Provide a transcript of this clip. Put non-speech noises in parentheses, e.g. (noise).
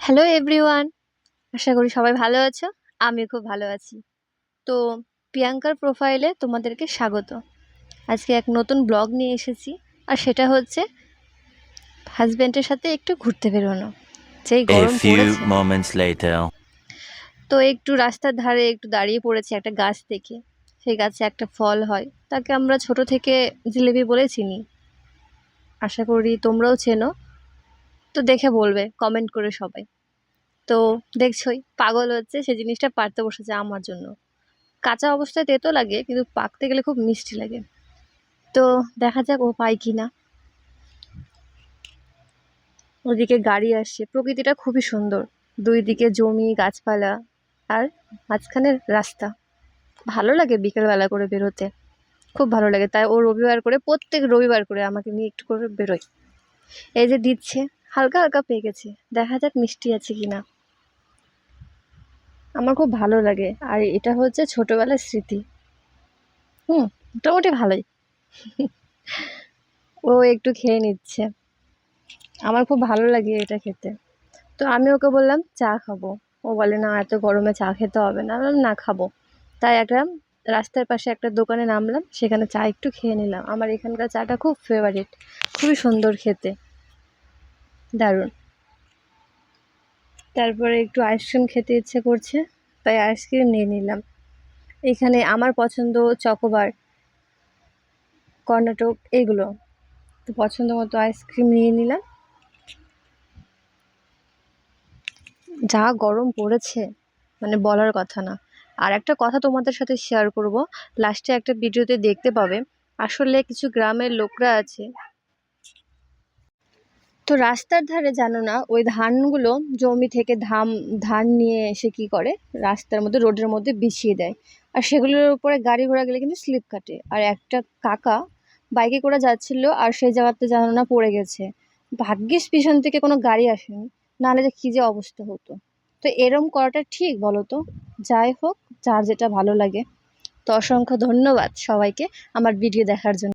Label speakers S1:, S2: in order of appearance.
S1: Hello everyone আশা করি সবাই ভালো আছো। আমি খুব ভালো আছি। তো প্রিয়াঙ্কার প্রোফাইলে তোমাদেরকে স্বাগত। আজকে এক নতুন ব্লগ নিয়ে এসেছি আর সেটা হচ্ছে হাজব্যান্ডের সাথে একটু ঘুরতে বেরোনো। যেই গরম. তো একটু রাস্তার ধারে একটু দাঁড়িয়ে পড়েছি একটা গাছ থেকে সেই গাছে একটা ফল হয়। তাকে আমরা ছোট থেকে জিলেবি বলে চিনি। আশা করি তোমরাও চেনো। তো দেখে বলবে কমেন্ট করে সবাই। তো দেখছোই, পাগল হচ্ছে, সে জিনিসটা পারতে বসেছে আমার জন্য। কাঁচা অবস্থায় তেতো লাগে, কিন্তু পাকতে গেলে খুব মিষ্টি লাগে। তো দেখা যাক ও পায় কি না ওদিকে গাড়ি আসছে। প্রকৃতিটা খুবই সুন্দর। দুই দিকে জমি, গাছপালা, আর মাঝখানের রাস্তা। ভালো লাগে বিকেলবেলা করে বেরোতে। খুব ভালো লাগে। তাই ও রবিবার করে, প্রত্যেক রবিবার করে আমাকে নিয়ে একটু করে বেরোয়। এই যে দিচ্ছে। হালকা হালকা পেয়ে গেছে। দেখা যাক মিষ্টি আছে কি না আমার খুব ভালো লাগে। আর এটা হচ্ছে ছোটোবেলার স্মৃতি। হুম, মোটামুটি ভালোই। (laughs) ও একটু খেয়ে নিচ্ছে। আমার খুব ভালো লাগে এটা খেতে। তো আমি ওকে বললাম, চা খাব। ও বলে, না, এত গরমে চা খেতে হবে না। বললাম, না, খাব। তাই একটা রাস্তার পাশে একটা দোকানে নামলাম। সেখানে চা একটু খেয়ে নিলাম। আমার এখানকার চাটা খুব ফেভারিট খুবই সুন্দর খেতে। দারুণ। তারপরে একটু আইসক্রিম খেতে ইচ্ছে করছে, তাই আইসক্রিম নিয়ে নিলাম। এখানে আমার পছন্দ চকোবার কর্ণাটক এগুলো। তো পছন্দ মতো আইসক্রিম নিয়ে নিলাম। যা গরম পড়েছে মানে বলার কথা না। আর একটা কথা তোমাদের সাথে শেয়ার করব লাস্টে একটা ভিডিওতে দেখতে পাবে, আসলে কিছু গ্রামের লোকরা আছে তো রাস্তার ধারে জানো না, ওই ধানগুলো জমি থেকে ধান ধান নিয়ে এসে কী করে? রাস্তার মধ্যে, রোডের মধ্যে বিছিয়ে দেয়। আর সেগুলোর উপরে গাড়ি ঘোড়া গেলে কিন্তু স্লিপ কাটে। আর একটা কাকা বাইকে করে যাচ্ছিল আর সেই জায়গাতে জানো না পড়ে গেছে। ভাগ্যিস পিছন থেকে কোনো গাড়ি আসেনি, নাহলে যে কী যে অবস্থা হতো। তো এরম করাটা ঠিক বলো তো? যাই হোক, যার যেটা ভালো লাগে। তো অসংখ্য ধন্যবাদ সবাইকে আমার ভিডিও দেখার জন্য।